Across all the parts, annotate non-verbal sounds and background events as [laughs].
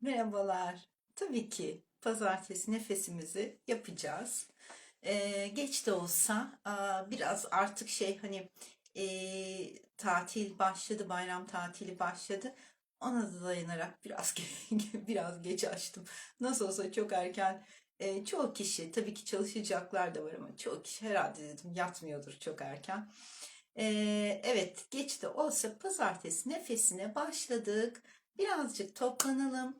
Merhabalar. Tabii ki pazartesi nefesimizi yapacağız. Ee, geç de olsa biraz artık şey hani ee, tatil başladı, bayram tatili başladı. Ona da dayanarak biraz [laughs] biraz geç açtım. Nasıl olsa çok erken ee, çoğu kişi tabii ki çalışacaklar da var ama çoğu kişi herhalde dedim yatmıyordur çok erken. Ee, evet geç de olsa pazartesi nefesine başladık. Birazcık toplanalım.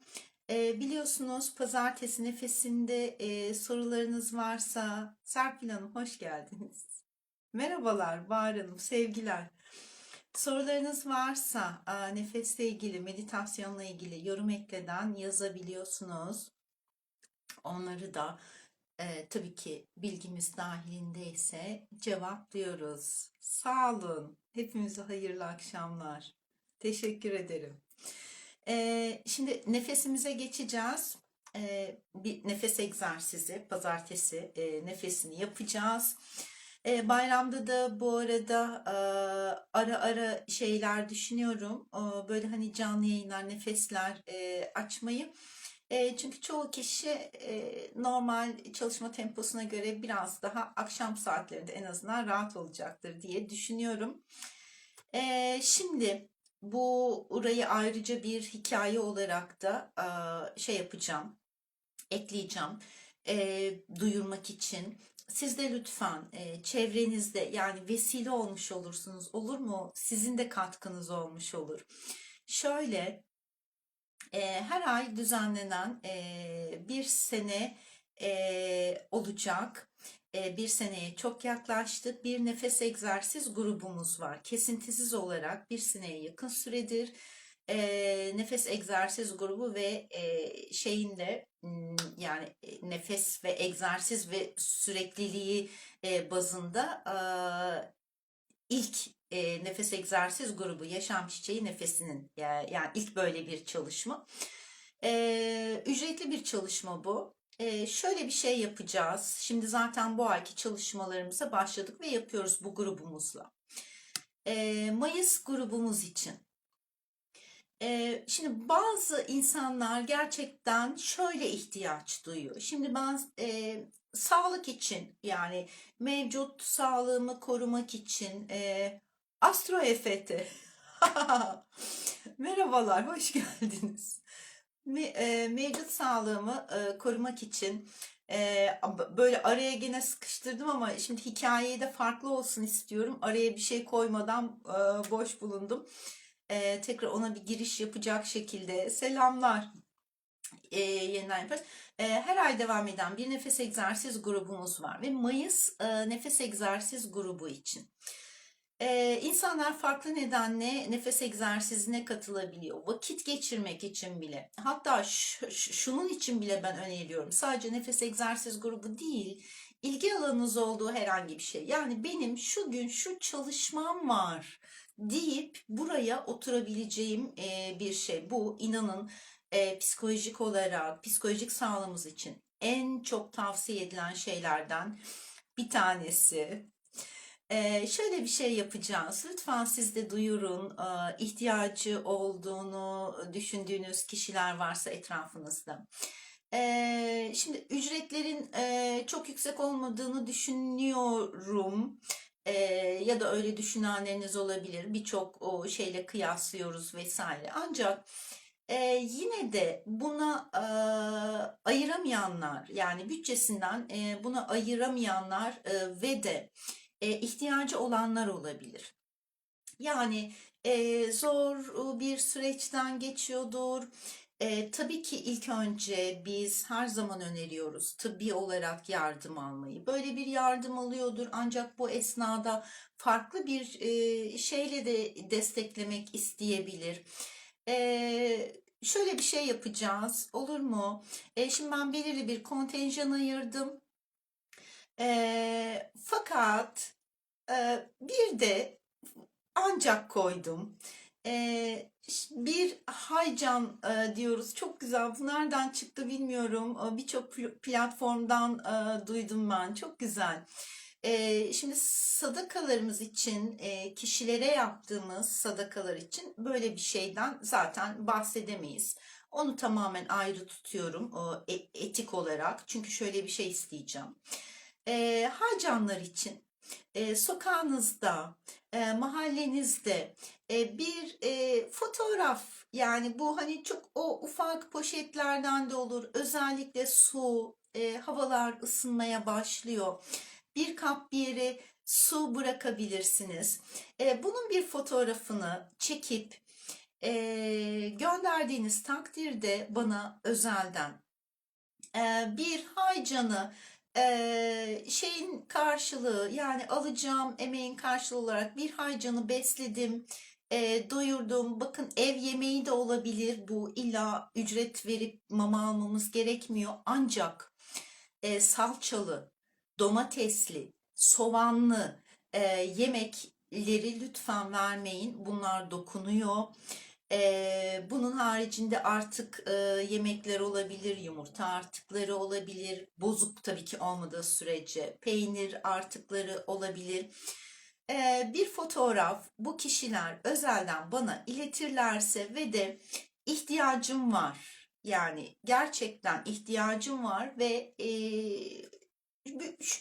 Ee, biliyorsunuz pazartesi nefesinde e, sorularınız varsa Serpil Hanım hoş geldiniz. [laughs] Merhabalar Bahar Hanım, sevgiler. Sorularınız varsa aa, nefesle ilgili, meditasyonla ilgili yorum ekleden yazabiliyorsunuz. Onları da e, tabii ki bilgimiz dahilindeyse cevaplıyoruz. Sağ olun. Hepinize hayırlı akşamlar. Teşekkür ederim. Ee, şimdi nefesimize geçeceğiz. Ee, bir nefes egzersizi, pazartesi e, nefesini yapacağız. Ee, bayramda da bu arada e, ara ara şeyler düşünüyorum. Ee, böyle hani canlı yayınlar, nefesler e, açmayı. E, çünkü çoğu kişi e, normal çalışma temposuna göre biraz daha akşam saatlerinde en azından rahat olacaktır diye düşünüyorum. E, şimdi bu orayı ayrıca bir hikaye olarak da e, şey yapacağım, ekleyeceğim e, duyurmak için. Siz de lütfen e, çevrenizde yani vesile olmuş olursunuz. Olur mu? Sizin de katkınız olmuş olur. Şöyle e, her ay düzenlenen e, bir sene e, olacak. E, bir seneye çok yaklaştık. Bir nefes egzersiz grubumuz var. Kesintisiz olarak bir seneye yakın süredir e, nefes egzersiz grubu ve e, şeyinde m, yani e, nefes ve egzersiz ve sürekliliği bazında ilk nefes egzersiz grubu Yaşam Çiçeği Nefesinin ya- yani ilk böyle bir çalışma. Ücretli bir çalışma bu. E, şöyle bir şey yapacağız. Şimdi zaten bu ayki çalışmalarımıza başladık ve yapıyoruz bu grubumuzla. E, Mayıs grubumuz için. E, şimdi bazı insanlar gerçekten şöyle ihtiyaç duyuyor. Şimdi ben e, sağlık için yani mevcut sağlığımı korumak için e, Astro EFT. [laughs] Merhabalar, hoş geldiniz. Me- e, mevcut sağlığımı e, korumak için e, böyle araya gene sıkıştırdım ama şimdi hikayeyi de farklı olsun istiyorum. Araya bir şey koymadan boş bulundum. Tekrar ona bir giriş yapacak şekilde selamlar e, yeniden yaparız. E, her ay devam eden bir nefes egzersiz grubumuz var ve Mayıs e, nefes egzersiz grubu için. Ee, insanlar farklı nedenle nefes egzersizine katılabiliyor. Vakit geçirmek için bile. Hatta şunun için bile ben öneriyorum. Sadece nefes egzersiz grubu değil, ilgi alanınız olduğu herhangi bir şey. Yani benim şu gün şu çalışmam var deyip buraya oturabileceğim e, bir şey. Bu inanın e, psikolojik olarak, psikolojik sağlığımız için en çok tavsiye edilen şeylerden bir tanesi. Ee, şöyle bir şey yapacağız. Lütfen siz de duyurun. Ee, ihtiyacı olduğunu düşündüğünüz kişiler varsa etrafınızda. Ee, şimdi ücretlerin e, çok yüksek olmadığını düşünüyorum. Ee, ya da öyle düşünenleriniz olabilir. Birçok şeyle kıyaslıyoruz vesaire. Ancak e, yine de buna e, ayıramayanlar yani bütçesinden e, buna ayıramayanlar e, ve de e, ihtiyacı olanlar olabilir. Yani e, zor bir süreçten geçiyordur. E, tabii ki ilk önce biz her zaman öneriyoruz tıbbi olarak yardım almayı. Böyle bir yardım alıyordur ancak bu esnada farklı bir e, şeyle de desteklemek isteyebilir. E, şöyle bir şey yapacağız olur mu? E, şimdi ben belirli bir kontenjan ayırdım. E, fakat bir de ancak koydum. E, ş- bir haycan e, diyoruz. Çok güzel. Bu nereden çıktı bilmiyorum. E, Birçok pl- platformdan e, duydum ben. Çok güzel. Ee, şimdi sadakalarımız için, e, kişilere yaptığımız sadakalar için böyle bir şeyden zaten bahsedemeyiz. Onu tamamen ayrı tutuyorum etik olarak. Çünkü şöyle bir şey isteyeceğim. Ee, harcanlar için e, sokağınızda, e, mahallenizde e, bir e, fotoğraf yani bu hani çok o ufak poşetlerden de olur. Özellikle su, e, havalar ısınmaya başlıyor. Bir kap bir yere su bırakabilirsiniz. E, bunun bir fotoğrafını çekip e, gönderdiğiniz takdirde bana özelden e, bir haycanı e, şeyin karşılığı yani alacağım emeğin karşılığı olarak bir haycanı besledim, e, doyurdum. Bakın ev yemeği de olabilir bu illa ücret verip mama almamız gerekmiyor. Ancak e, salçalı, domatesli, soğanlı e, yemekleri lütfen vermeyin. Bunlar dokunuyor. E, bunun haricinde artık e, yemekler olabilir, yumurta artıkları olabilir, bozuk tabii ki olmadığı sürece peynir artıkları olabilir. E, bir fotoğraf bu kişiler özelden bana iletirlerse ve de ihtiyacım var. Yani gerçekten ihtiyacım var ve e,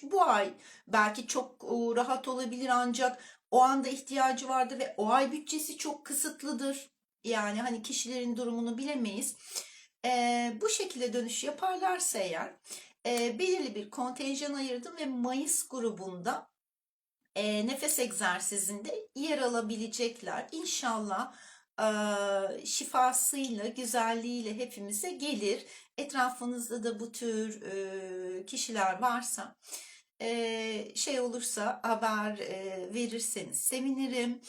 bu- ay belki çok rahat olabilir ancak o anda ihtiyacı vardır ve o ay bütçesi çok kısıtlıdır. Yani hani kişilerin durumunu bilemeyiz. E, bu şekilde dönüş yaparlarsa eğer e, belirli bir kontenjan ayırdım ve Mayıs grubunda e, nefes egzersizinde yer alabilecekler. İnşallah e, şifasıyla, güzelliğiyle hepimize gelir. Etrafınızda da bu tür e, kişiler varsa e, şey olursa haber e, verirseniz sevinirim.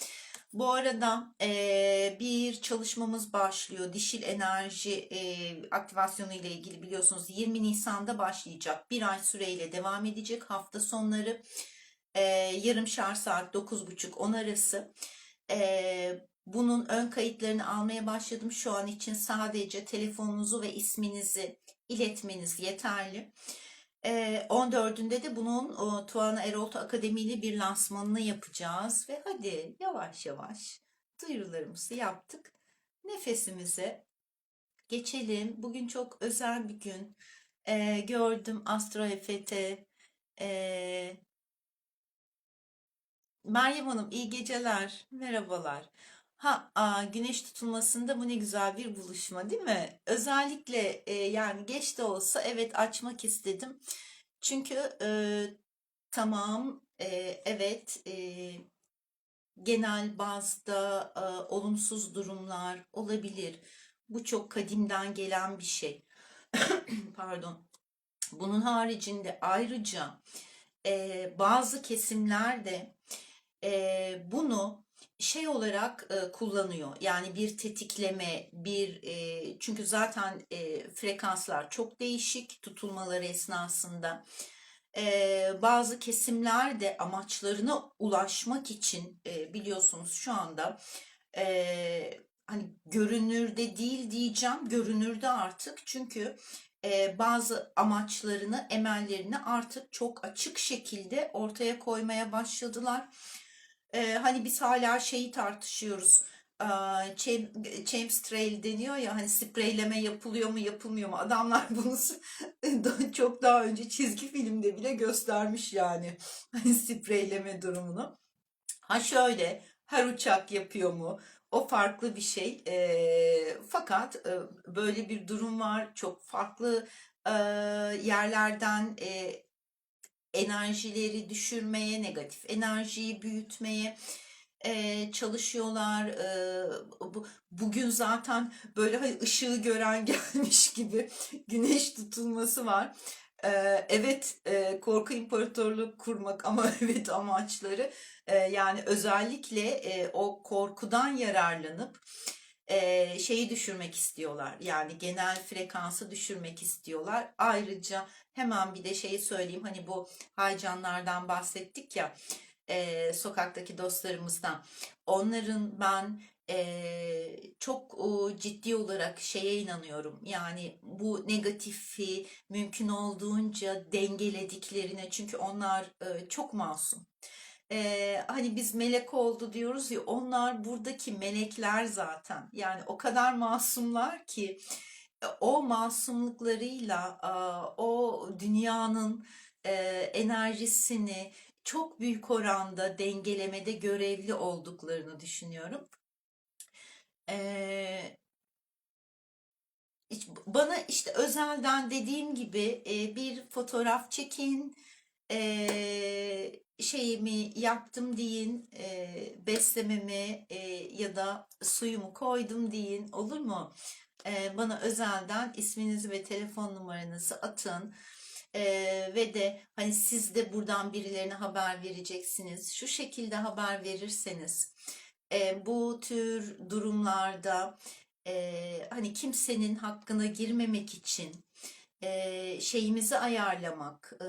Bu arada e, bir çalışmamız başlıyor. Dişil enerji e, aktivasyonu ile ilgili biliyorsunuz 20 Nisan'da başlayacak. Bir ay süreyle devam edecek hafta sonları. E, yarımşar saat 9.30-10 arası. E, bunun ön kayıtlarını almaya başladım. Şu an için sadece telefonunuzu ve isminizi iletmeniz yeterli. Ee, 14'ünde de bunun Tuana Erolta Akademi ile bir lansmanını yapacağız ve hadi yavaş yavaş duyurularımızı yaptık. Nefesimize geçelim. Bugün çok özel bir gün. Ee, gördüm Astro EFT. Ee, Meryem Hanım iyi geceler. Merhabalar. Ha, aa, güneş tutulmasında bu ne güzel bir buluşma, değil mi? Özellikle e, yani geç de olsa evet açmak istedim. Çünkü e, tamam e, evet e, genel bazda e, olumsuz durumlar olabilir. Bu çok kadimden gelen bir şey. [coughs] Pardon. Bunun haricinde ayrıca e, bazı kesimler de e, bunu şey olarak e, kullanıyor. Yani bir tetikleme, bir e, çünkü zaten e, frekanslar çok değişik tutulmaları esnasında. E, bazı kesimler de amaçlarına ulaşmak için e, biliyorsunuz şu anda e, hani görünürde değil diyeceğim, görünürde artık çünkü e, bazı amaçlarını, emellerini artık çok açık şekilde ortaya koymaya başladılar. Ee, hani biz hala şeyi tartışıyoruz. Chem- chemtrail deniyor ya hani spreyleme yapılıyor mu yapılmıyor mu? Adamlar [laughs] bunu çok daha önce çizgi filmde bile göstermiş yani. [laughs] Hani spreyleme durumunu. Ha şöyle her uçak yapıyor mu? O farklı bir şey. Ee, fakat e, böyle bir durum var. Çok farklı e, yerlerden e, enerjileri düşürmeye, negatif enerjiyi büyütmeye e, çalışıyorlar. E, bu, bugün zaten böyle hani ışığı gören [laughs] gelmiş gibi güneş tutulması var. E, evet e, korku imparatorluğu kurmak ama [laughs] evet amaçları e, yani özellikle e, o korkudan yararlanıp e, şeyi düşürmek istiyorlar. Yani genel frekansı düşürmek istiyorlar. Ayrıca hemen bir de şeyi söyleyeyim. Hani bu haycanlardan bahsettik ya e, sokaktaki dostlarımızdan. Onların ben Ee, çok o, ciddi olarak şeye inanıyorum. Yani bu negatifi mümkün olduğunca dengelediklerine çünkü onlar e, çok masum. Ee, hani biz melek oldu diyoruz ya onlar buradaki melekler zaten. Yani o kadar masumlar ki e, o masumluklarıyla e, o dünyanın e, enerjisini çok büyük oranda dengelemede görevli olduklarını düşünüyorum. Hiç- bana işte özelden dediğim gibi e, bir fotoğraf çekin, e, şeyimi yaptım deyin, e, beslememi e, ya da suyumu koydum deyin, olur mu? Bana özelden isminizi ve telefon numaranızı atın. E, ve de hani siz de buradan birilerine haber vereceksiniz. Şu şekilde haber verirseniz e, bu tür durumlarda e, hani kimsenin hakkına girmemek için e, şeyimizi ayarlamak, e,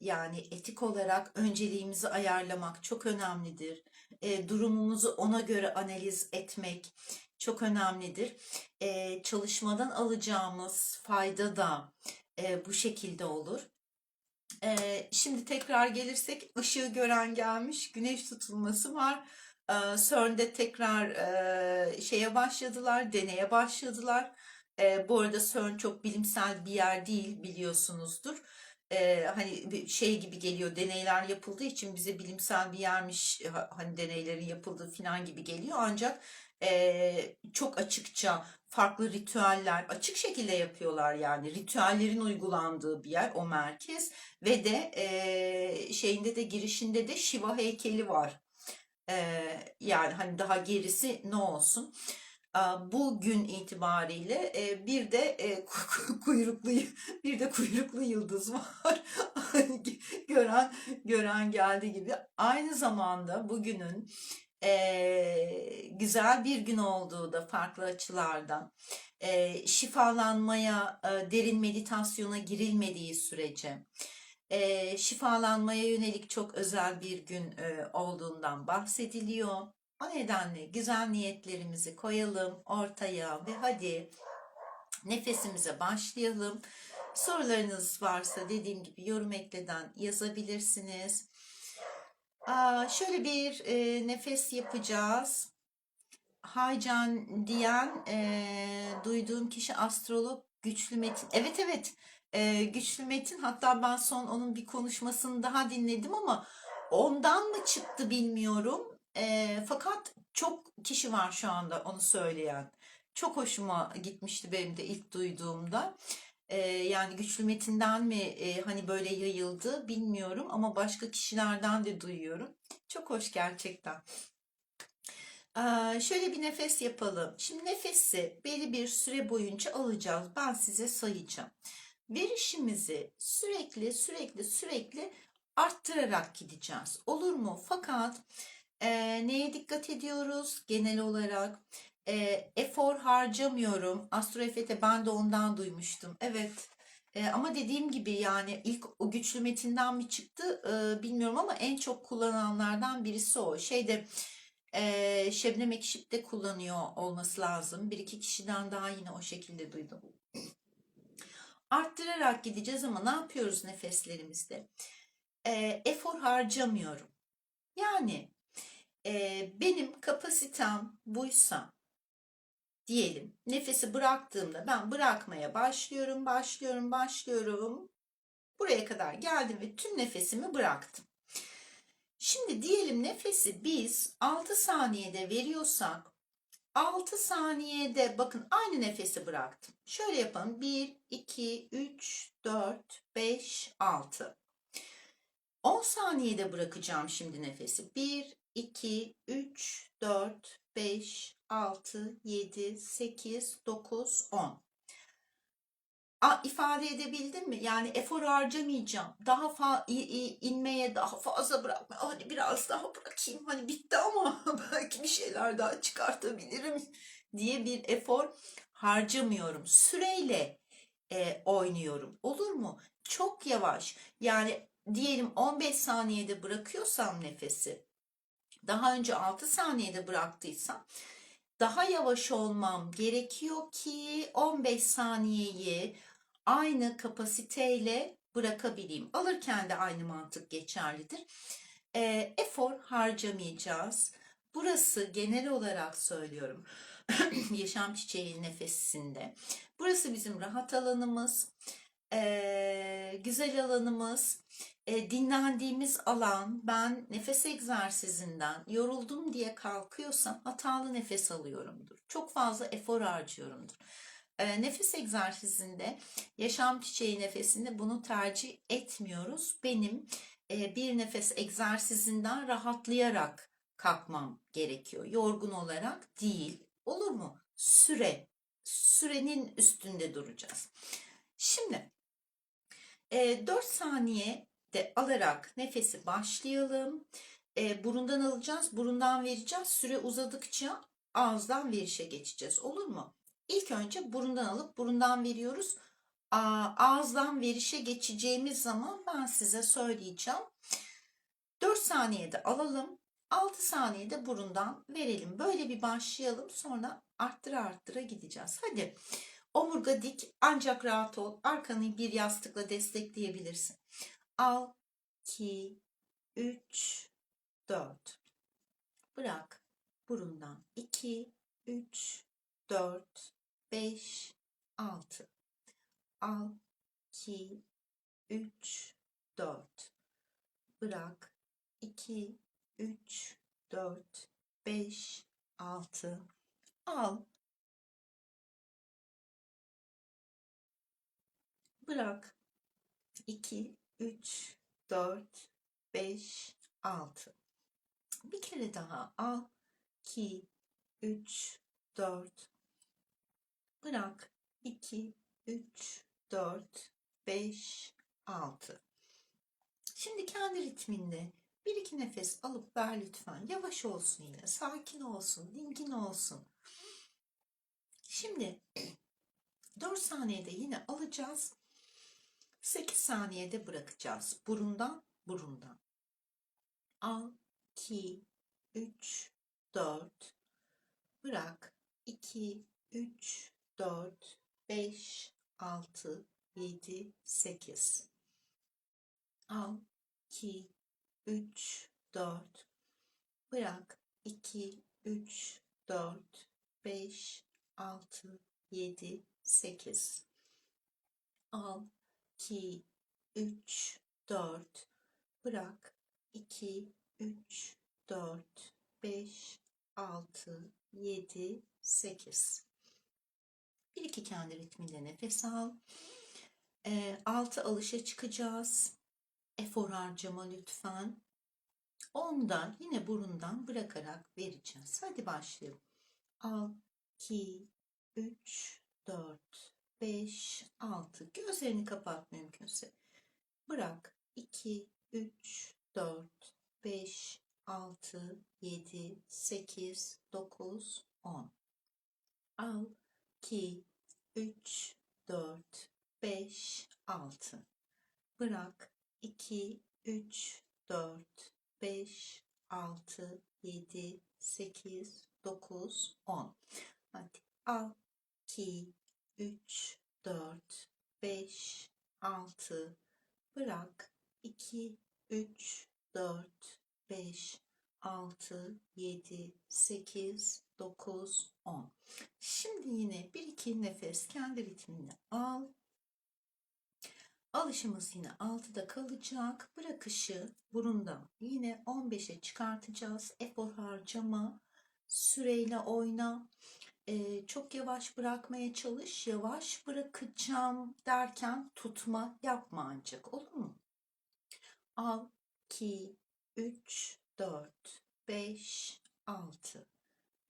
yani etik olarak önceliğimizi ayarlamak çok önemlidir. E, durumumuzu ona göre analiz etmek çok önemlidir. E, çalışmadan alacağımız fayda da e, bu şekilde olur. E, şimdi tekrar gelirsek ışığı gören gelmiş, güneş tutulması var. E, CERN'de tekrar e, şeye başladılar, deneye başladılar. E, bu arada CERN çok bilimsel bir yer değil biliyorsunuzdur. E, hani şey gibi geliyor deneyler yapıldığı için bize bilimsel bir yermiş ha- hani deneylerin yapıldığı falan gibi geliyor. Ancak e, çok açıkça farklı ritüeller açık şekilde yapıyorlar yani ritüellerin uygulandığı bir yer o merkez ve de e, şeyinde de girişinde de Shiva heykeli var. Ee, yani hani daha gerisi ne olsun. Bugün itibariyle e, bir de e, [laughs] ku- ku- kuyruklu bir de kuyruklu yıldız var. [laughs] Hani gören gören geldi gibi. Aynı zamanda bugünün e, güzel bir gün olduğu da farklı açılardan e, şifalanmaya, e, derin meditasyona girilmediği sürece e, şifalanmaya yönelik çok özel bir gün e, olduğundan bahsediliyor. O nedenle güzel niyetlerimizi koyalım ortaya ve hadi nefesimize başlayalım. Sorularınız varsa dediğim gibi yorum ekleden yazabilirsiniz. Şöyle bir e, nefes yapacağız. Haycan diyen e, duyduğum kişi astrolog Güçlü Metin. Evet evet e, Güçlü Metin hatta ben son onun bir konuşmasını daha dinledim ama ondan mı çıktı bilmiyorum. E, fakat çok kişi var şu anda onu söyleyen. Çok hoşuma gitmişti benim de ilk duyduğumda. E, yani Güçlü Metin'den mi e, hani böyle yayıldı bilmiyorum ama başka kişilerden de duyuyorum. Çok hoş gerçekten. Aa, şöyle bir nefes yapalım. Şimdi nefesi belli bir süre boyunca alacağız. Ben size sayacağım. Verişimizi sürekli sürekli sürekli arttırarak gideceğiz. Olur mu? Fakat e, neye dikkat ediyoruz genel olarak? E, efor harcamıyorum. Astro Efet'e ben de ondan duymuştum. Evet. E, ama dediğim gibi yani ilk o güçlü metinden mi çıktı e, bilmiyorum ama en çok kullananlardan birisi o. Şeyde ee, Şebnem Ekşip de kullanıyor olması lazım. Bir iki kişiden daha yine o şekilde duydum. Arttırarak gideceğiz ama ne yapıyoruz nefeslerimizde? Ee, efor harcamıyorum. Yani e, benim kapasitem buysa diyelim nefesi bıraktığımda ben bırakmaya başlıyorum, başlıyorum, başlıyorum. Buraya kadar geldim ve tüm nefesimi bıraktım. Şimdi diyelim nefesi biz 6 saniyede veriyorsak 6 saniyede bakın aynı nefesi bıraktım. Şöyle yapalım. 1, 2, 3, 4, 5, 6. 10 saniyede bırakacağım şimdi nefesi. 1, 2, 3, 4, 5, 6, 7, 8, 9, 10. A, ifade edebildim mi? Yani efor harcamayacağım. Daha fa inmeye daha fazla bırakma. Hadi biraz daha bırakayım. Hani bitti ama [laughs] belki bir şeyler daha çıkartabilirim [laughs] diye bir efor harcamıyorum. Süreyle e, oynuyorum. Olur mu? Çok yavaş. Yani diyelim 15 saniyede bırakıyorsam nefesi, daha önce 6 saniyede bıraktıysam daha yavaş olmam gerekiyor ki 15 saniyeyi aynı kapasiteyle bırakabileyim. Alırken de aynı mantık geçerlidir. E, efor harcamayacağız. Burası genel olarak söylüyorum. [clears throat] Yaşam çiçeği nefesinde. Burası bizim rahat alanımız, e, güzel alanımız, e, dinlendiğimiz alan. Ben nefes egzersizinden yoruldum diye kalkıyorsam hatalı nefes alıyorumdur. Çok fazla efor harcıyorumdur. E, nefes egzersizinde, yaşam çiçeği nefesinde bunu tercih etmiyoruz. Benim e, bir nefes egzersizinden rahatlayarak kalkmam gerekiyor. Yorgun olarak değil. Olur mu? Süre. Sürenin üstünde duracağız. Şimdi e, 4 saniye de alarak nefesi başlayalım. E, burundan alacağız, burundan vereceğiz. Süre uzadıkça ağızdan verişe geçeceğiz. Olur mu? İlk önce burundan alıp burundan veriyoruz. Ağızdan verişe geçeceğimiz zaman ben size söyleyeceğim. 4 saniyede alalım. 6 saniyede burundan verelim. Böyle bir başlayalım. Sonra arttıra arttıra gideceğiz. Hadi. Omurga dik ancak rahat ol. Arkanı bir yastıkla destekleyebilirsin. Al, 2, 3, 4. Bırak. Burundan 2, 3, 4, 5, 6. Al, 2, 3, 4. Bırak. 2, 3, 4, 5, 6. Al. Bırak. 2, 3, 4, 5, 6. Bir kere daha al. 2, 3, 4. Bırak. 2, 3, 4, 5, 6. Şimdi kendi ritminde bir iki nefes alıp ver lütfen. Yavaş olsun yine. Sakin olsun. Dingin olsun. Şimdi [clears throat] 4 saniyede yine alacağız. 8 saniyede bırakacağız. Burundan burundan. Al 2 3 4 bırak. 2 3 4 5 6 7 8 al 2 3 4 bırak. 2 3 4 5 6 7 8 al 2 3 4 bırak 2 3 4 5 6 7 8 bir iki kendi ritminde nefes al. E, altı alışa çıkacağız. Efor harcama lütfen. Ondan yine burundan bırakarak vereceğiz. Hadi başlayalım. Al, 2, 3, 4, 5, 6. Gözlerini kapat mümkünse. Bırak. 2, 3, 4, 5, 6, 7, 8, 9, 10. Al. 2, 3, 4, 5, 6. Bırak. 2, 3, 4, 5, 6, 7, 8, 9, 10. Hadi al. 2, 3, 4, 5, 6. Bırak. 2, 3, 4, 5, 6, 7, 8, 9, 10. Şimdi yine bir iki nefes kendi ritminde al. Alışımız yine 6'da kalacak. Bırakışı burundan yine 15'e çıkartacağız. Efor harcama. Süreyle oyna. Çok yavaş bırakmaya çalış. Yavaş bırakacağım derken tutma yapma ancak. Olur mu? Al. 2, 3, 4, 5, 6.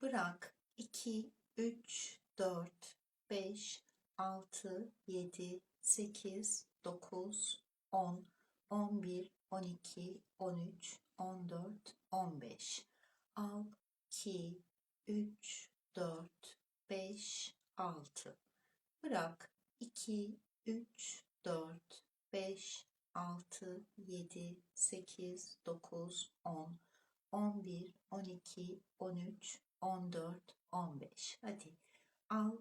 Bırak. 2, 3, 4, 5, 6, 7, 8, 9, 10, 11, 12, 13, 14, 15. Al 2, 3, 4, 5, 6. Bırak 2, 3, 4, 5, 6, 7, 8, 9, 10, 11, 12, 13, 14, 15. Hadi al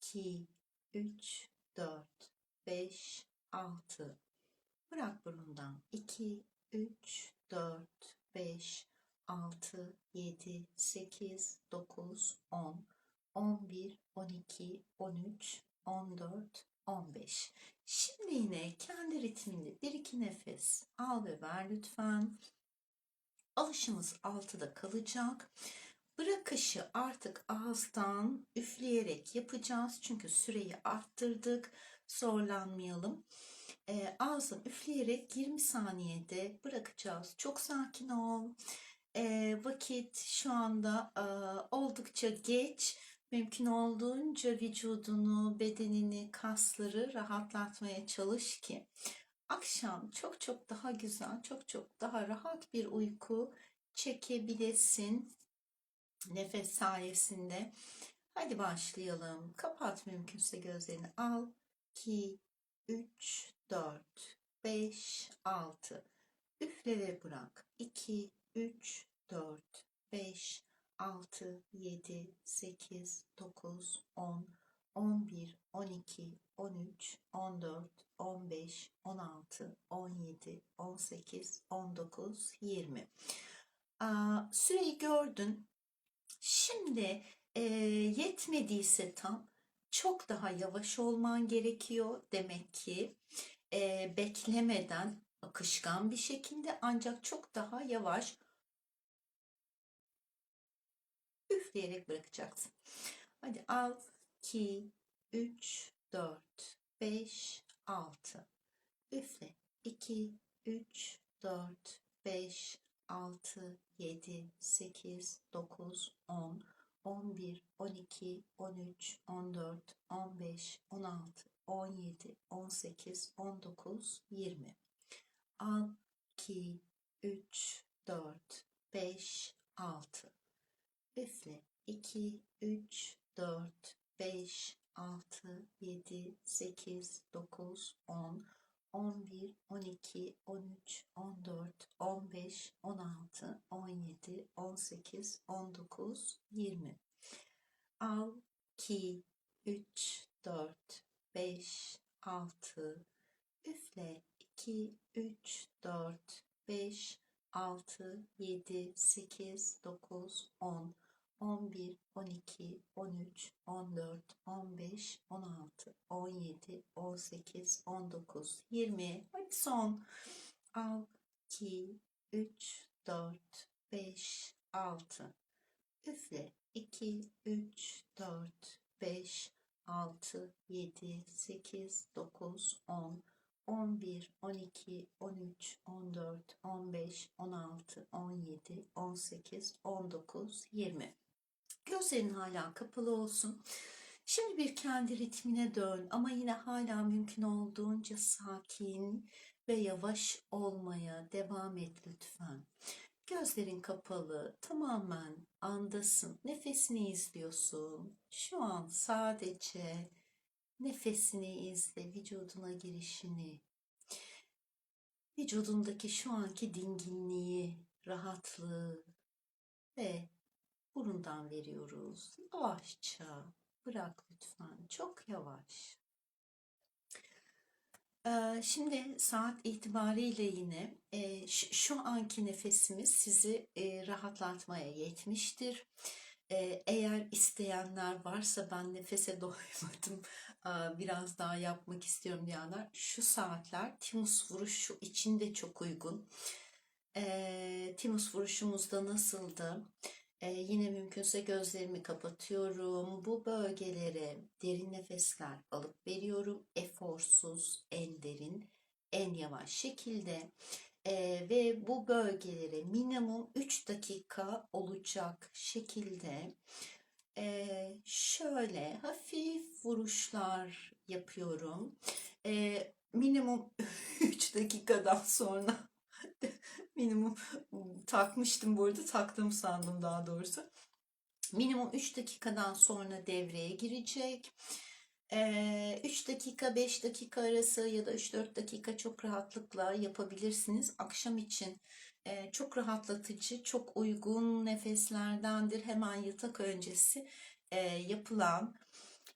2, 3, 4, 5, 6. Bırak burundan 2, 3, 4, 5, 6, 7, 8, 9, 10, 11, 12, 13, 14, 15. Şimdi yine kendi ritminde bir iki nefes al ve ver lütfen. Alışımız altıda kalacak. Bırakışı artık ağızdan üfleyerek yapacağız. Çünkü süreyi arttırdık. Zorlanmayalım. E, ağzın üfleyerek 20 saniyede bırakacağız. Çok sakin ol. E, vakit şu anda e, oldukça geç. Mümkün olduğunca vücudunu, bedenini, kasları rahatlatmaya çalış ki akşam çok çok daha güzel, çok çok daha rahat bir uyku çekebilesin nefes sayesinde. Hadi başlayalım. Kapat mümkünse gözlerini. Al. 2, 3, 4, 5, 6. Üfle ve bırak. 2, 3, 4, 5, 6, 7, 8, 9, 10, 11, 12, 13, 14, 15, 16, 17, 18, 19, 20. Aa, süreyi gördün. Şimdi e, yetmediyse tam çok daha yavaş olman gerekiyor demek ki e, beklemeden akışkan bir şekilde ancak çok daha yavaş üfleyerek bırakacaksın. Hadi al 2 3 4 5 6 üfle. 2 3 4 5 6 7 8 9 10 11 12 13 14 15 16 17 18 19 20 al. 2 3 4 5 6 üfle 2 3 4 5 6 7 8 9 10 11 12 13 14 15 16 17 18 19 20 al. 2 3 4 5 6 üfle 2 3 4 5 6 7 8 9 10 11 12 13 14 15 16 17 18 19 20 hadi son. Al. 2 3 4 5 6 üfle. 2 3 4 5 6 7 8 9 10 11 12 13 14 15 16 17 18 19 20 Gözlerin hala kapalı olsun. Şimdi bir kendi ritmine dön ama yine hala mümkün olduğunca sakin ve yavaş olmaya devam et lütfen. Gözlerin kapalı, tamamen andasın. Nefesini izliyorsun. Şu an sadece nefesini izle, vücuduna girişini. Vücudundaki şu anki dinginliği, rahatlığı ve burundan veriyoruz. Yavaşça bırak lütfen. Çok yavaş. Ee, Şimdi saat itibariyle yine e, şu anki nefesimiz sizi e, rahatlatmaya yetmiştir. Ee, Eğer isteyenler varsa ben nefese [laughs] doymadım, biraz daha yapmak istiyorum diyenler şu saatler Timus vuruşu için de çok uygun. Timus vuruşumuzda nasıldı? Ee, yine mümkünse gözlerimi kapatıyorum. Bu bölgelere derin nefesler alıp veriyorum. Eforsuz, en derin, en yavaş şekilde. Ee, ve bu bölgelere minimum 3 dakika olacak şekilde ee, şöyle hafif vuruşlar yapıyorum. Ee, minimum [laughs] 3 dakikadan sonra minimum takmıştım bu arada taktım sandım daha doğrusu. Minimum 3 dakikadan sonra devreye girecek. Ee, 3 dakika 5 dakika arası ya da 3-4 dakika çok rahatlıkla yapabilirsiniz. Akşam için e, çok rahatlatıcı, çok uygun nefeslerdendir. Hemen yatak öncesi e, yapılan.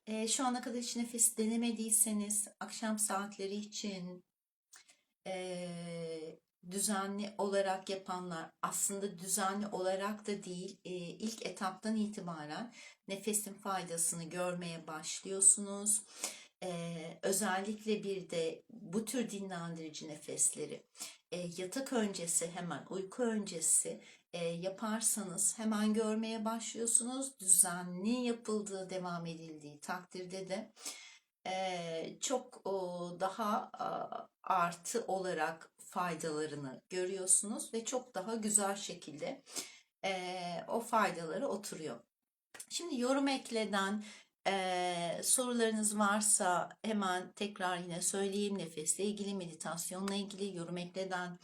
E, şu ana kadar hiç nefes denemediyseniz akşam saatleri için düzenli olarak yapanlar aslında düzenli olarak da değil e, ilk etaptan itibaren nefesin faydasını görmeye başlıyorsunuz. E, özellikle bir de bu tür dinlendirici nefesleri e, yatak öncesi hemen uyku öncesi yaparsanız hemen görmeye başlıyorsunuz. Düzenli yapıldığı devam edildiği takdirde de çok daha artı olarak faydalarını görüyorsunuz ve çok daha güzel şekilde o faydaları oturuyor. Şimdi yorum ekleden sorularınız varsa hemen tekrar yine söyleyeyim. Nefesle ilgili, meditasyonla ilgili yorum ekleden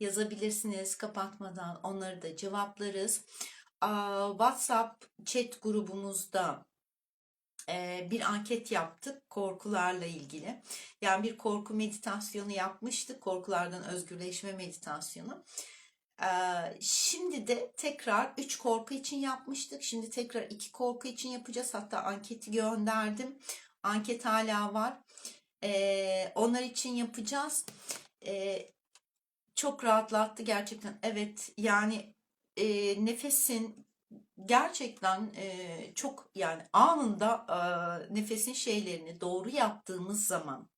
yazabilirsiniz kapatmadan onları da cevaplarız. WhatsApp chat grubumuzda bir anket yaptık korkularla ilgili. Yani bir korku meditasyonu yapmıştık. Korkulardan özgürleşme meditasyonu. Ee, Şimdi de tekrar 3 korku için yapmıştık. Şimdi tekrar 2 korku için yapacağız. Hatta anketi gönderdim. Anket hala var. Ee, onlar için yapacağız. Ee, çok rahatlattı gerçekten. Evet yani e, nefesin gerçekten e, çok yani anında e, nefesin şeylerini doğru yaptığımız zaman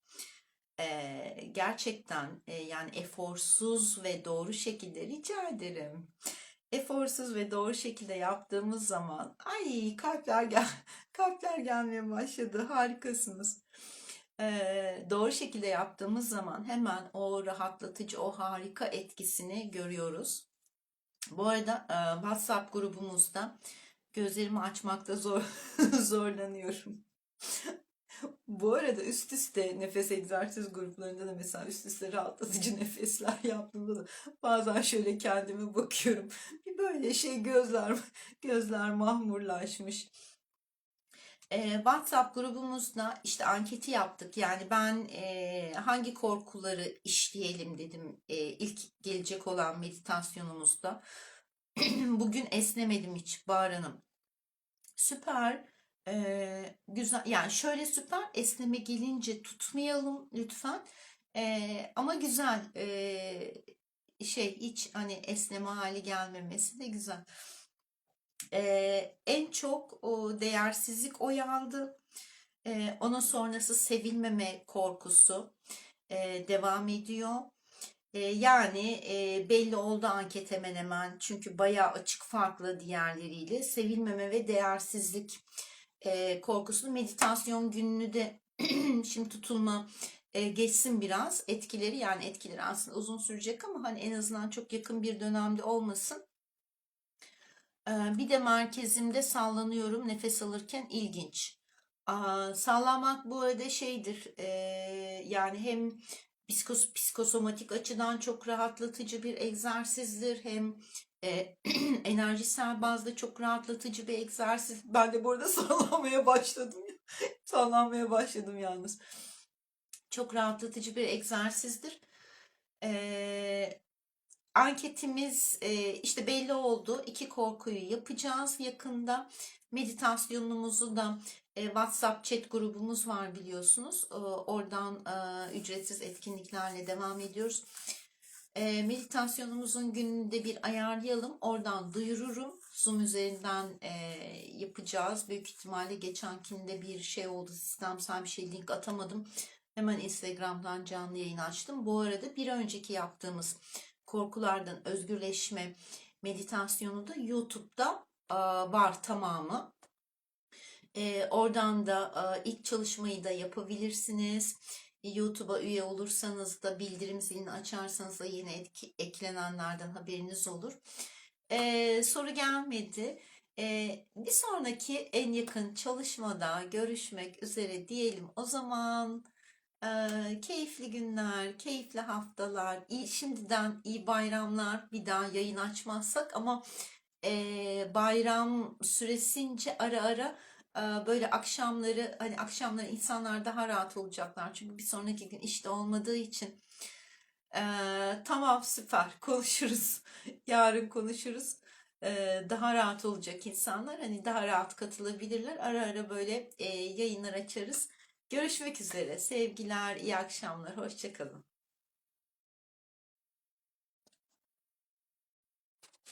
e, gerçekten e, yani eforsuz ve doğru şekilde rica ederim. Eforsuz ve doğru şekilde yaptığımız zaman ay kalpler gel [laughs] kalpler gelmeye başladı. Harikasınız. E, doğru şekilde yaptığımız zaman hemen o rahatlatıcı, o harika etkisini görüyoruz. Bu arada e, WhatsApp grubumuzda gözlerimi açmakta zor [laughs] zorlanıyorum. Bu arada üst üste nefes egzersiz gruplarında da mesela üst üste rahatlatıcı [laughs] nefesler yaptığımda da bazen şöyle kendime bakıyorum. Bir böyle şey gözler gözler mahmurlaşmış. Ee, WhatsApp grubumuzda işte anketi yaptık. Yani ben e, hangi korkuları işleyelim dedim e, ilk gelecek olan meditasyonumuzda. [clears throat] Bugün esnemedim hiç Bahar Hanım. Süper. Ee, güzel. Yani şöyle süper. Esneme gelince tutmayalım lütfen. Ee, ama güzel. Ee, şey hiç hani esneme hali gelmemesi de güzel. Ee, en çok o değersizlik oyandı. Ee, onun sonrası sevilmeme korkusu e, devam ediyor. E, yani e, belli oldu anket hemen hemen çünkü bayağı açık farklı diğerleriyle sevilmeme ve değersizlik e, korkusunu meditasyon gününü de [clears throat] şimdi tutulma e, geçsin biraz etkileri yani etkileri aslında uzun sürecek ama hani en azından çok yakın bir dönemde olmasın. Bir de merkezimde sallanıyorum nefes alırken ilginç. Aa, sallamak bu arada şeydir yani hem psikos, psikosomatik açıdan çok rahatlatıcı bir egzersizdir. Hem [clears throat] enerjisel bazda çok rahatlatıcı bir egzersiz. Ben de bu arada [laughs] sallanmaya başladım. sallanmaya başladım yalnız. Çok rahatlatıcı bir egzersizdir. E, anketimiz e, işte belli oldu. İki korkuyu yapacağız yakında. Meditasyonumuzu da e, WhatsApp chat grubumuz var biliyorsunuz. E, oradan e, ücretsiz etkinliklerle devam ediyoruz. Meditasyonumuzun gününde bir ayarlayalım. Oradan duyururum. Zoom üzerinden yapacağız. Büyük ihtimalle geçenkinde bir şey oldu. Sistemsel bir şey link atamadım. Hemen Instagram'dan canlı yayın açtım. Bu arada bir önceki yaptığımız korkulardan özgürleşme meditasyonu da YouTube'da var tamamı. E, oradan da ilk çalışmayı da yapabilirsiniz. YouTube'a üye olursanız da bildirim zilini açarsanız da yine etki, eklenenlerden haberiniz olur. E, soru gelmedi. E, bir sonraki en yakın çalışmada görüşmek üzere diyelim. O zaman e, keyifli günler, keyifli haftalar, iyi, şimdiden iyi bayramlar. Bir daha yayın açmazsak ama e, bayram süresince ara ara Ee, Böyle akşamları hani akşamları insanlar daha rahat olacaklar. Çünkü bir sonraki gün işte olmadığı için. Ee, tamam süper [laughs] konuşuruz. Yarın konuşuruz. Ee, daha rahat olacak insanlar. Hani daha rahat katılabilirler. Ara ara böyle e, yayınlar açarız. Görüşmek üzere. Sevgiler, iyi akşamlar. Hoşça kalın.